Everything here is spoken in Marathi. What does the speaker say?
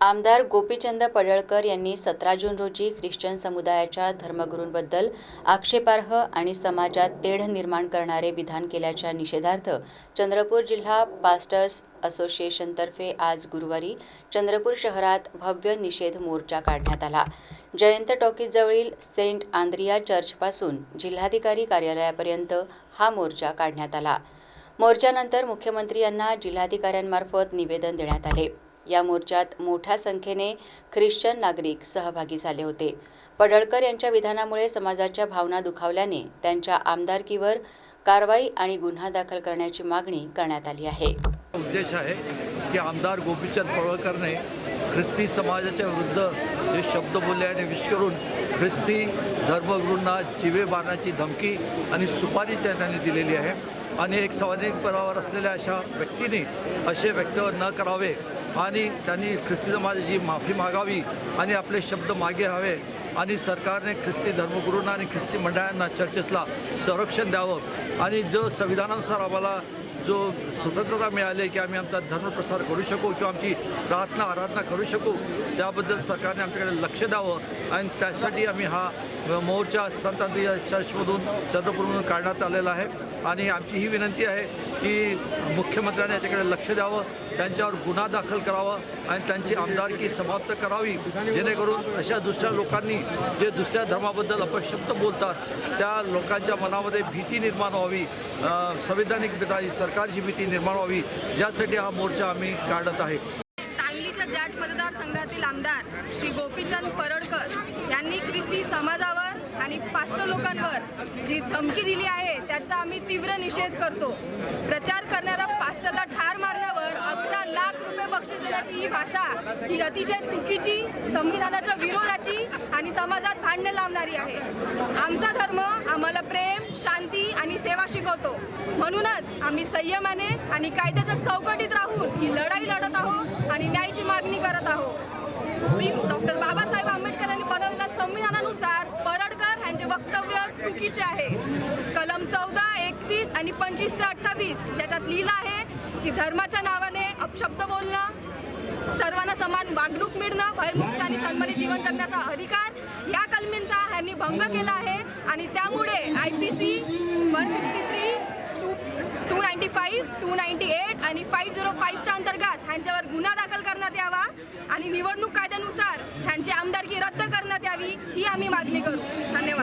आमदार गोपीचंद पडळकर यांनी सतरा जून रोजी ख्रिश्चन समुदायाच्या धर्मगुरूंबद्दल आक्षेपार्ह आणि समाजात तेढ निर्माण करणारे विधान केल्याच्या निषेधार्थ चंद्रपूर जिल्हा पास्टर्स असोसिएशनतर्फे आज गुरुवारी चंद्रपूर शहरात भव्य निषेध मोर्चा काढण्यात आला. जयंत टॉकीजवळील सेंट आंद्रिया चर्चपासून जिल्हाधिकारी कार्यालयापर्यंत हा मोर्चा काढण्यात आला. मोर्चानंतर मुख्यमंत्री यांना जिल्हाधिकाऱ्यांमार्फत निवेदन देण्यात आले. या मोर्चात मोठ्या संख्येने ख्रिश्चन नागरिक सहभागी झाले होते. पडळकर यांच्या विधानामुळे समाजाच्या भावना दुखावल्याने त्यांच्या आमदारकीवर कारवाई आणि गुन्हा दाखल करण्याची मागणी करण्यात आली आहे. उद्देश आहे की आमदार गोपीचंद पडळकरने ख्रिस्ती समाजाच्या विरुद्ध जे शब्द बोलले आणि विश करून ख्रिस्ती धर्मगुरूंना जिवे मारण्याची धमकी आणि सुपारी त्यांनी दिलेली आहे. आणि एक सामाजिक पदावर असलेल्या अशा व्यक्तीने असे व्यक्त न करावे आणि त्यांनी ख्रिस्ती समाजाची माफी मागावी आणि आपले शब्द मागे हवे आणि सरकारने ख्रिस्ती धर्मगुरूंना आणि ख्रिस्ती मंडळांना चर्चेसला संरक्षण द्यावं. आणि जो संविधानानुसार आम्हाला जो स्वतंत्रता मिळाली की आम्ही आमचा धर्मप्रसार करू शकू? किंवा आमची प्रार्थना आराधना करू शकू? त्याबद्दल सरकारने आमच्याकडे लक्ष द्यावं आणि त्यासाठी आम्ही हा मोर्चा संत चर्चमधून चंद्रपूरमधून काढण्यात आलेला आहे. आणि आमची ही विनंती आहे की मुख्यमंत्र्यांनी याच्याकडे लक्ष द्यावं त्यांच्यावर गुन्हा दाखल करावा. आणि त्यांची आमदारकी समाप्त करावी. जेणेकरून अशा दुसऱ्या लोकांनी जे दुसऱ्या धर्माबद्दल अपशब्द बोलतात त्या लोकांच्या मनामध्ये भीती निर्माण व्हावी. संविधानिक भीती सरकारची भीती निर्माण व्हावी. यासाठी हा मोर्चा आम्ही काढत आहे. सांगलीच्या जाट मतदारसंघातील आमदार श्री गोपीचंद परडकर यांनी ख्रिस्ती समाजावर आणि पाचशे लोकांवर जी धमकी दिली आहे त्याचा आम्ही तीव्र निषेध करतो. प्रचार करणाऱ्या पाचशेला ठार रुपये ही भाषा ही अतिशय चुकीची संविधानाच्या विरोधाची आणि समाजात भांडणं लावणारी आहे. आमचा धर्म आम्हाला प्रेम शांती आणि सेवा शिकवतो. म्हणूनच आम्ही संयमाने आणि कायद्याच्या चौकटीत राहून ही लढाई लढत आहोत आणि न्यायाची मागणी करत आहोत. मी डॉक्टर बाबासाहेब आंबेडकरांनी बनवलेल्या संविधानानुसार परडकर यांचे वक्तव्य चुकीचे आहे. कलम चौदा एकवीस आणि पंचवीस ते अठ्ठावीस ज्याच्यात लिहिलं आहे की धर्माच्या नावाने अपशब्द बोलणं सर्वांना समान वागणूक मिळणं भयमुक्त आणि सन्मानित जीवन जगण्याचा अधिकार या कलमींचा ह्यांनी भंग केला आहे. आणि त्यामुळे I P C one fifty three two two ninety five two ninety eight आणि फाईव्ह झिरो फाईव्हच्या अंतर्गत ह्यांच्यावर गुन्हा दाखल करण्यात यावा आणि निवडणूक कायद्यानुसार ह्यांची आमदारकी रद्द करण्यात यावी ही आम्ही मागणी करू. धन्यवाद.